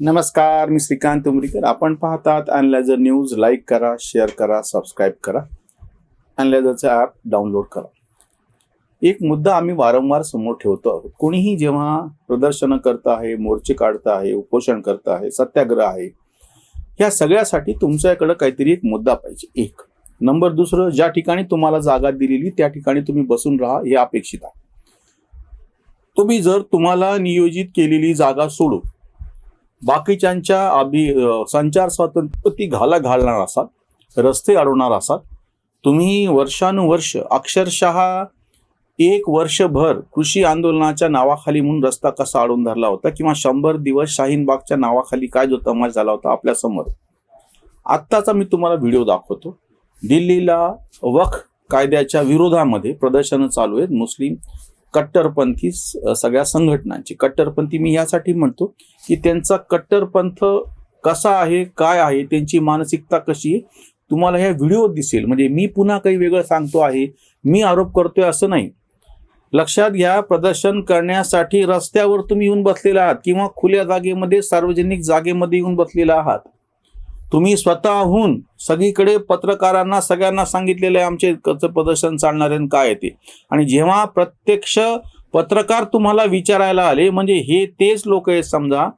नमस्कार मी श्रीकांत उमरीकर. आपण पाहतात अनलॅजर न्यूज लाईक करा शेअर करा सबस्क्राईब करा. अनलॅजरचं ॲप डाउनलोड करा. एक मुद्दा आम्ही वारंवार समोर ठेवतो आहोत. कोणीही जेव्हा प्रदर्शनं करत आहे मोर्चे काढत आहे उपोषण करत आहे सत्याग्रह आहे या सगळ्यासाठी तुमच्याकडे काहीतरी एक मुद्दा पाहिजे. एक. नंबर दुसरं ज्या ठिकाणी तुम्हाला जागा दिलेली त्या ठिकाणी तुम्ही बसून राहा हे अपेक्षित आहे. तुम्ही जर तुम्हाला नियोजित केलेली जागा सोडून बाकीच्यांच्या अभि संचार स्वातंत्र्य ती घाला घालणार असाल रस्ते अडवणार असाल तुम्ही वर्षानुवर्ष अक्षरशः एक वर्षभर कृषी आंदोलनाच्या नावाखाली म्हणून रस्ता कसा अडवून धरला होता किंवा शंभर दिवस शाहीनबागच्या नावाखाली काय जो तमाश झाला होता आपल्यासमोर? आत्ताचा मी तुम्हाला व्हिडिओ दाखवतो. दिल्लीला वख कायद्याच्या विरोधामध्ये प्रदर्शनं चालू आहेत. मुस्लिम कट्टरपंथी स- सगळ्या संघटनांची. कट्टरपंथी मी यासाठी म्हणतो की त्यांचा कट्टरपंथ कसा आहे काय आहे त्यांची मानसिकता कशी आहे तुम्हाला ह्या व्हिडिओ दिसेल. म्हणजे मी पुन्हा काही वेगळं सांगतो आहे मी आरोप करतोय असं नाही. लक्षात घ्या प्रदर्शन करण्यासाठी रस्त्यावर तुम्ही येऊन बसलेला आहात किंवा खुल्या जागेमध्ये सार्वजनिक जागेमध्ये येऊन बसलेला आहात. तुम्ही स्वतःहून सगळीकडे पत्रकारांना सगळ्यांना सांगितलेलं आहे आमचे कचं प्रदर्शन चालणार आहे आणि काय ते. आणि जेव्हा प्रत्यक्ष पत्रकार तुम्हाला विचारायला आले म्हणजे हे तेच लोक आहेत समजा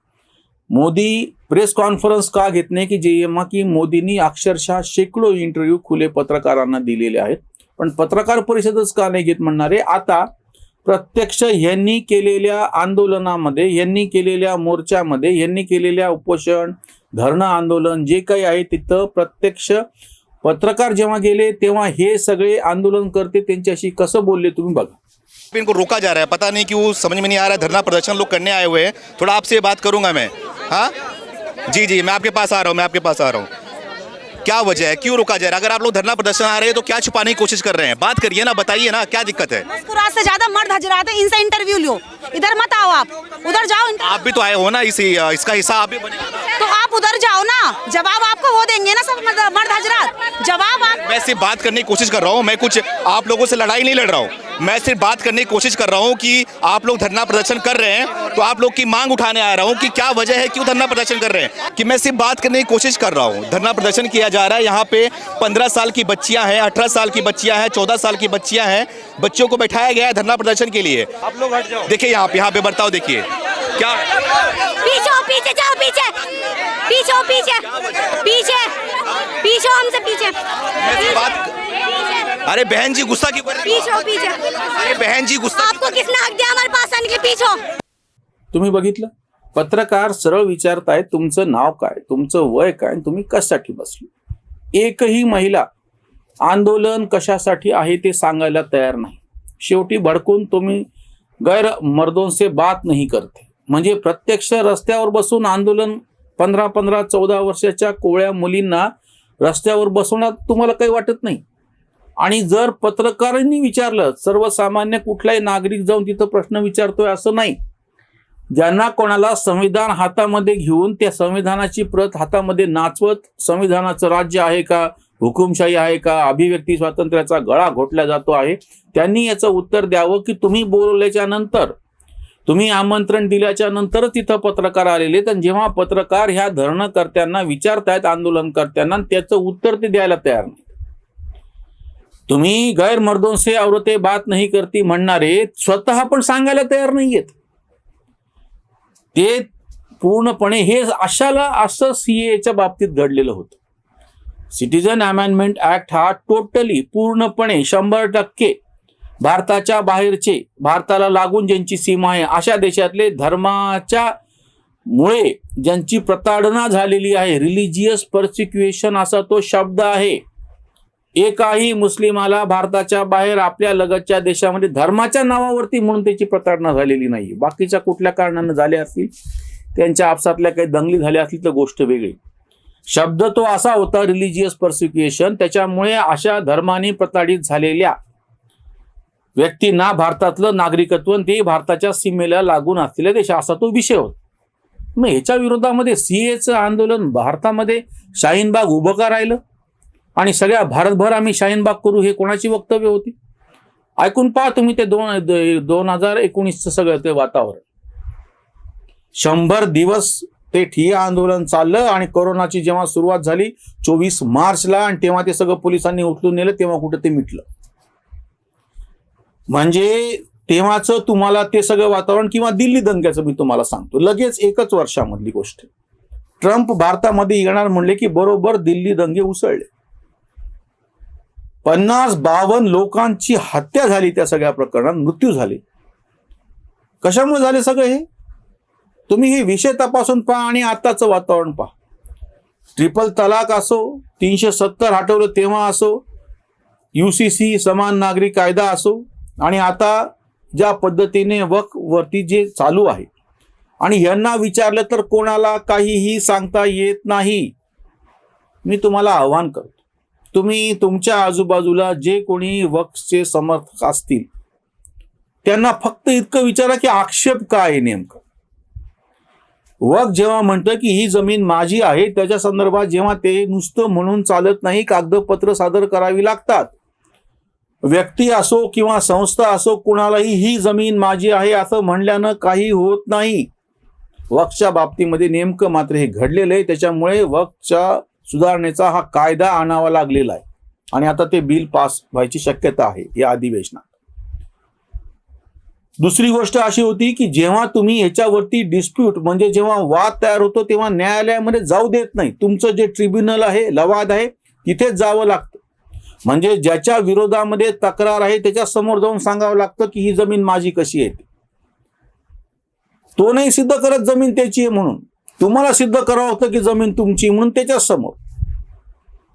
मोदी प्रेस कॉन्फरन्स का घेत नाही की जेव्हा की मोदींनी अक्षरशः शेकडो इंटरव्ह्यू खुले पत्रकारांना दिलेले आहेत. पण पत्रकार परिषदच का नाही घेत म्हणणारे? आता प्रत्यक्ष यांनी केलेल्या आंदोलनामध्ये यांनी केलेल्या मोर्चामध्ये यांनी केलेल्या उपोषण धरणं आंदोलन जे काही आहे तिथं प्रत्यक्ष पत्रकार जेव्हा गेले तेव्हा हे सगळे आंदोलन करते. त्यांच्याशी कसं बोलले तुम्ही बघा. इनको रोका जा रहा है. पता नहीं क्यों समझ में नहीं आ रहा है. धरना प्रदर्शन लोग करने आए हुए हैं. थोड़ा आपसे बात करूँगा मैं. हाँ? जी जी मैं आपके पास आ रहा हूँ मैं आपके पास आ रहा हूँ. क्या वजह है? क्यों रोका जा रहा है? अगर आप लोग धरना प्रदर्शन आ रहे हैं तो क्या छुपाने की कोशिश कर रहे हैं? बात करिए ना बताइए ना क्या दिक्कत है? से ज़्यादा मर्द हजरात है इनसे इंटरव्यू लो इधर मत आओ आप. उधर जाओ आप भी तो आए हो ना इसी इसका हिस्सा आप भी बने तो ना जवाब आपको वो देंगे ना सब मर्द मर्द हजरात? जवाब आप मैं सिर्फ़ बात करने की कोशिश कर रहा हूँ मैं कुछ आप लोगों से लड़ाई नहीं लड़ रहा हूँ। मैं सिर्फ़ बात करने की कोशिश कर रहा हूँ कि आप लोग धरना प्रदर्शन कर रहे हैं तो आप लोग की मांग उठाने आ रहा हूँ कि क्या वजह है क्यों धरना प्रदर्शन कर रहे हैं? कि मैं सिर्फ़ बात करने की कोशिश कर रहा हूँ। धरना प्रदर्शन किया जा रहा है यहाँ पे पंद्रह साल की बच्चियाँ हैं अठारह साल की बच्चियाँ हैं चौदह साल की बच्चियाँ हैं बच्चों को बैठाया गया है धरना प्रदर्शन के लिए। आप लोग हट जाओ। देखिए यहाँ पे यहाँ पे बर्ताव देखिए। क्या पीछे हो, पीछे जाओ पीछे। पीछे हो, पीछे। पीछे। पीछे हो हमसे पीछे। बात अरे बहन जी गुस्सा क्यों कर रही पीछे हो, पीछे। हो? अरे बहन जी गुस्सा आपको किसने हक दिया हमारे पास आने के लिए? पीछे हो। तुम्ही बघितलं? पत्रकार सरळ विचारतायत तुमचं नाव काय तुमचं वय काय आणि तुम्ही कशासाठी बसले? एकही महिला आंदोलन कशासाठी आहे ते सांगायला तयार नाही. शेवटी भडकून तुम्ही गैर मर्दों से बात नाही करते. म्हणजे प्रत्यक्ष रस्त्यावर बसून आंदोलन पंधरा पंधरा चौदा वर्षाच्या कोवळ्या मुलींना रस्त्यावर बसवण्यात तुम्हाला काही वाटत नाही. आणि जर पत्रकारांनी विचारलं सर्वसामान्य कुठलाही नागरिक जाऊन तिथं प्रश्न विचारतोय असं नाही. ज्यांना कोणाला संविधान हातामध्ये घेऊन त्या संविधानाची प्रत हातामध्ये नाचवत संविधानाचं राज्य आहे का हुकुमशाही आहे का अभिव्यक्ती स्वातंत्र्याचा गळा घोटला जातो आहे त्यांनी याचं उत्तर द्यावं की तुम्ही बोलवल्याच्या नंतर तुम्ही आमंत्रण दिल्याच्या नंतर तिथं पत्रकार आलेले तर आणि जेव्हा पत्रकार ह्या धरणकर्त्यांना विचारतायत आंदोलनकर्त्यांना त्याचं उत्तर ते द्यायला तयार नाही तुम्ही गैरमर्दों से औरते बात नाही करती म्हणणारे स्वतः पण सांगायला तयार नाहीयेत. ते पूर्णपणे हे अशाला असं सीएच्या बाबतीत घडलेलं होतं. सिटीजन अमेंडमेंट ऍक्ट हा टोटली पूर्णपणे शंभर टक्के भारताच्या बाहेरचे भारताला लागून ज्यांची सीमा आहे अशा देशातले धर्माच्या मुळे ज्यांची प्रताडना झालेली आहे रिलिजियस पर्सिक्युएशन असा तो शब्द आहे. एकाही मुस्लिमाला भारताच्या बाहेर आपल्या लगतच्या देशामध्ये धर्माच्या नावावरती म्हणून त्याची प्रताडना झालेली नाही बाकीच्या कुठल्या कारणानं झाल्या असतील त्यांच्या आपसातल्या काही दंगली झाल्या असतील तर गोष्ट वेगळी. शब्द तो असा होता रिलिजियस पर्सिक्युएशन त्याच्यामुळे अशा धर्माने प्रताडित झालेल्या व्यक्तींना भारतातलं नागरिकत्व ते भारताच्या सीमेला लागून असलेल्या देश असा तो विषय होता. मग ह्याच्या विरोधामध्ये सीएचं आंदोलन भारतामध्ये शाहीनबाग उभं का राहिलं? आणि सगळ्या भारतभर आम्ही शाहीनबाग करू हे कोणाची वक्तव्य होती? ऐकून पहा तुम्ही ते दोन दोन हजार एकोणीसचं सगळं ते वातावरण. शंभर दिवस ते ठिय्या आंदोलन चाललं आणि कोरोनाची जेव्हा सुरुवात झाली चोवीस मार्चला आणि तेव्हा ते सगळं पोलिसांनी उचलून नेलं तेव्हा कुठं ते मिटलं. म्हणजे तेव्हाचं तुम्हाला ते सगळं वातावरण किंवा दिल्ली दंग्याचं मी तुम्हाला सांगतो. लगेच एकच वर्षामधली गोष्ट. ट्रम्प भारतामध्ये येणार म्हणले की बरोबर दिल्ली दंगे उसळले. पन्नास बावन्न लोकांची हत्या झाली त्या सगळ्या प्रकरणात मृत्यू झाले. कशामुळे झाले सगळं हे? तुम्ही हे विषय तपासून पहा आणि आताचं वातावरण पहा. ट्रिपल तलाक असो तीनशे सत्तर हटवलं तेव्हा असो यू सी सी समान नागरी कायदा असो आणि आता ज्या पद्धतीने वक वरती जे चालू आहे आणि यांना विचारलं तर कोणाला काहीही सांगता येत नाही. मी तुम्हाला आव्हान करतो. तुम्ही तुमच्या आजूबाजूला जे कोणी वक्सचे समर्थक असतील त्यांना फक्त इतकं विचारा की आक्षेप काय आहे नेमकं. वक जेव्हा म्हणतं की ही जमीन माझी आहे त्याच्या संदर्भात जेव्हा ते नुसतं म्हणून चालत नाही कागदपत्र सादर करावी लागतात व्यक्ती असो किंवा संस्था असो कुणालाही ही जमीन माझी आहे असं म्हणल्यानं काही होत नाही. वक्सच्या बाबतीमध्ये नेमकं मात्र हे घडलेलं आहे. त्याच्यामुळे वक्सच्या सुधारणेचा हा कायदा आणावा लागलेला आहे. आणि आता ते बिल पास व्हायची शक्यता आहे या अधिवेशनात. दुसरी गोष्ट अशी होती की जेव्हा तुम्ही याच्यावरती डिस्प्यूट म्हणजे जेव्हा वाद तयार होतो तेव्हा न्यायालयामध्ये जाऊ देत नाही. तुमचं जे ट्रिब्युनल आहे लवाद आहे तिथेच जावं लागतं. म्हणजे ज्याच्या विरोधामध्ये तक्रार आहे त्याच्यासमोर जाऊन सांगावं लागतं की ही जमीन माझी कशी आहे तो. नाही सिद्ध करत जमीन त्याची आहे म्हणून. तुम्हाला सिद्ध करावं होतं की जमीन तुमची म्हणून त्याच्यासमोर.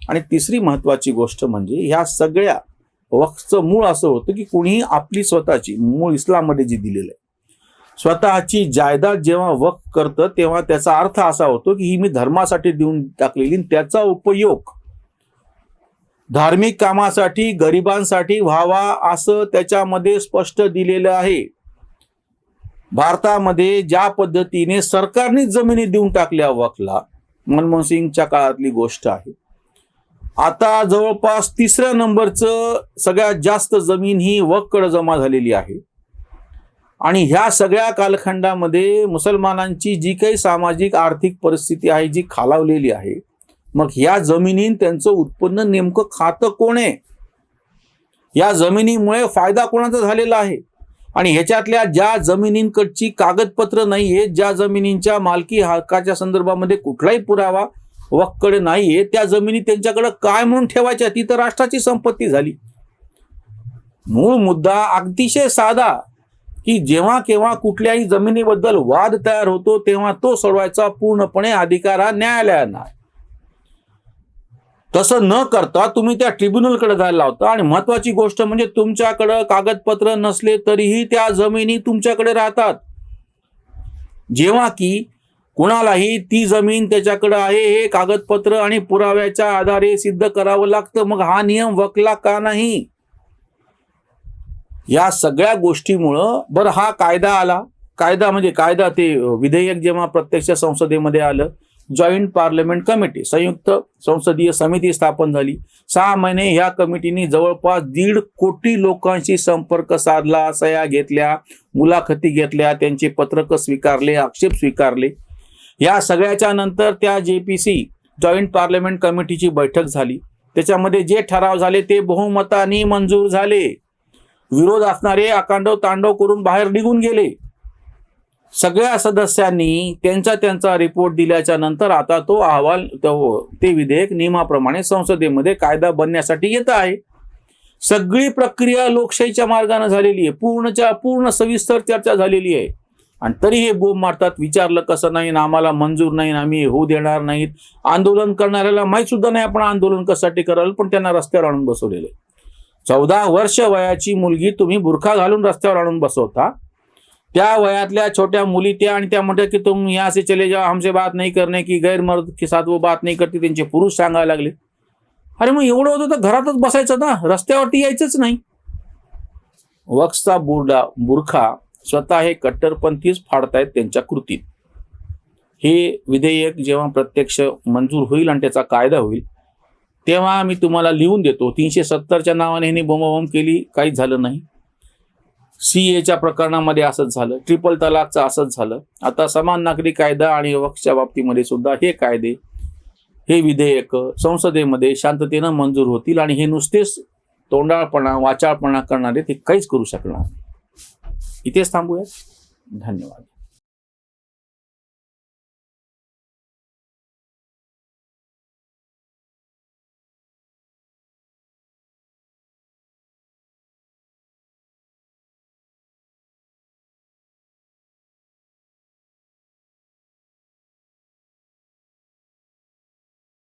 आणि तिसरी महत्वाची गोष्ट म्हणजे ह्या सगळ्या वक्फचं मूळ असं होतं की कुणीही आपली स्वतःची मूळ इस्लाममध्ये जी दिलेलं आहे. स्वतःची जायदाद जेव्हा वक्फ करतं तेव्हा त्याचा अर्थ असा होतो की ही मी धर्मासाठी देऊन टाकलेली त्याचा उपयोग धार्मिक कामासाठी गरिबांसाठी व्हावा असं त्याच्यामध्ये स्पष्ट दिलेलं आहे. भारतामध्ये ज्या पद्धतीने सरकारनेच जमिनी देऊन टाकल्या वकला मनमोहन सिंगच्या काळातली गोष्ट आहे. आता जवळपास तिसऱ्या नंबरचं सगळ्यात जास्त जमीन ही वककडे जमा झालेली आहे. आणि ह्या सगळ्या कालखंडामध्ये मुसलमानांची जी काही सामाजिक आर्थिक परिस्थिती आहे जी खालावलेली आहे मग या जमिनीन त्यांचं उत्पन्न नेमकं खातं कोण आहे? या जमिनीमुळे फायदा कोणाचा झालेला आहे? आणि ह्याच्यातल्या ज्या जमिनींकडची कागदपत्र नाही आहेत ज्या जमिनींच्या मालकी हक्काच्या संदर्भामध्ये कुठलाही पुरावा वक्कडे नाहीये त्या जमिनी त्यांच्याकडे काय म्हणून ठेवायच्या? ती तर राष्ट्राची संपत्ती झाली. मूळ मुद्दा अतिशय साधा की जेव्हा केव्हा कुठल्याही जमिनीबद्दल वाद तयार होतो तेव्हा तो सोडवायचा पूर्णपणे अधिकार हा न्यायालयांना तसं न करता तुम्ही त्या ट्रिब्युनलकडे जायला लावता. आणि महत्वाची गोष्ट म्हणजे तुमच्याकडं कागदपत्र नसले तरीही त्या जमिनी तुमच्याकडे राहतात. जेव्हा की कुणालाही ती जमीन त्याच्याकडे आहे हे कागदपत्र आणि पुराव्याच्या आधारे सिद्ध करावं लागतं. मग हा नियम वकला का नाही? या सगळ्या गोष्टीमुळं बरं हा कायदा आला. कायदा म्हणजे कायदा ते विधेयक जेव्हा प्रत्यक्ष संसदेमध्ये आलं जॉईंट पार्लमेंट कमिटी संयुक्त संसदीय समिती स्थापन झाली. सहा महिने ह्या कमिटीने जवळपास दीड कोटी लोकांशी संपर्क साधला सह्या घेतल्या मुलाखती घेतल्या त्यांचे पत्रक स्वीकारले आक्षेप स्वीकारले. या सगळ्याच्या नंतर त्या J P C joint parliament कमिटीची बैठक झाली. त्याच्यामध्ये जे ठराव झाले ते बहुमताने मंजूर झाले. विरोध असणारे अकांडव तांडव करून बाहेर निघून गेले. सगळ्या सदस्यांनी त्यांचा त्यांचा रिपोर्ट दिल्याच्या नंतर आता तो अहवाल ते विधेयक नियमाप्रमाणे संसदेमध्ये कायदा बनण्यासाठी येत आहे. सगळी प्रक्रिया लोकशाहीच्या मार्गाने झालेली आहे. पूर्णच्या पूर्ण सविस्तर चर्चा झालेली आहे. आणि तरी हे बोंब मारतात. विचारलं कसं नाही आम्हाला मंजूर नाही आम्ही होऊ देणार नाहीत. आंदोलन करणाऱ्याला माहीत सुद्धा नाही आपण आंदोलन कशासाठी कराल पण त्यांना रस्त्यावर आणून बसवलेलं चौदा वर्ष वयाची मुलगी तुम्ही बुरखा घालून रस्त्यावर आणून बसवता. त्या वयातल्या छोट्या मुली त्या आणि त्या म्हणतात की तुम यहाँ से चले जाओ हमसे बात नाही करणे की गैरमर्द की के साथ वो बात नाही करते त्यांचे पुरुष सांगायला लागले. अरे मग एवढं होतं तर घरातच बसायचं ना? रस्त्यावरती यायचंच नाही. वक्सचा बुरडा बुरखा स्वतः हे कट्टरपंथीच फाडतायत त्यांच्या कृतीत. हे विधेयक जेव्हा प्रत्यक्ष मंजूर होईल आणि त्याचा कायदा होईल तेव्हा मी तुम्हाला लिहून देतो. तीनशे सत्तरच्या नावाने ह्यांनी बोंबाबोंब केली काहीच झालं नाही. सी एच्या प्रकरणामध्ये असंच झालं. ट्रिपल तलाकचं असंच झालं. आता समान नागरी कायदा आणि वक्षच्या बाबतीमध्ये सुद्धा हे कायदे हे विधेयक संसदेमध्ये शांततेनं मंजूर होतील आणि हे नुसतेच तोंडाळपणा वाचाळपणा करणारे ते काहीच करू शकणार इथेच थांबूया धन्यवाद.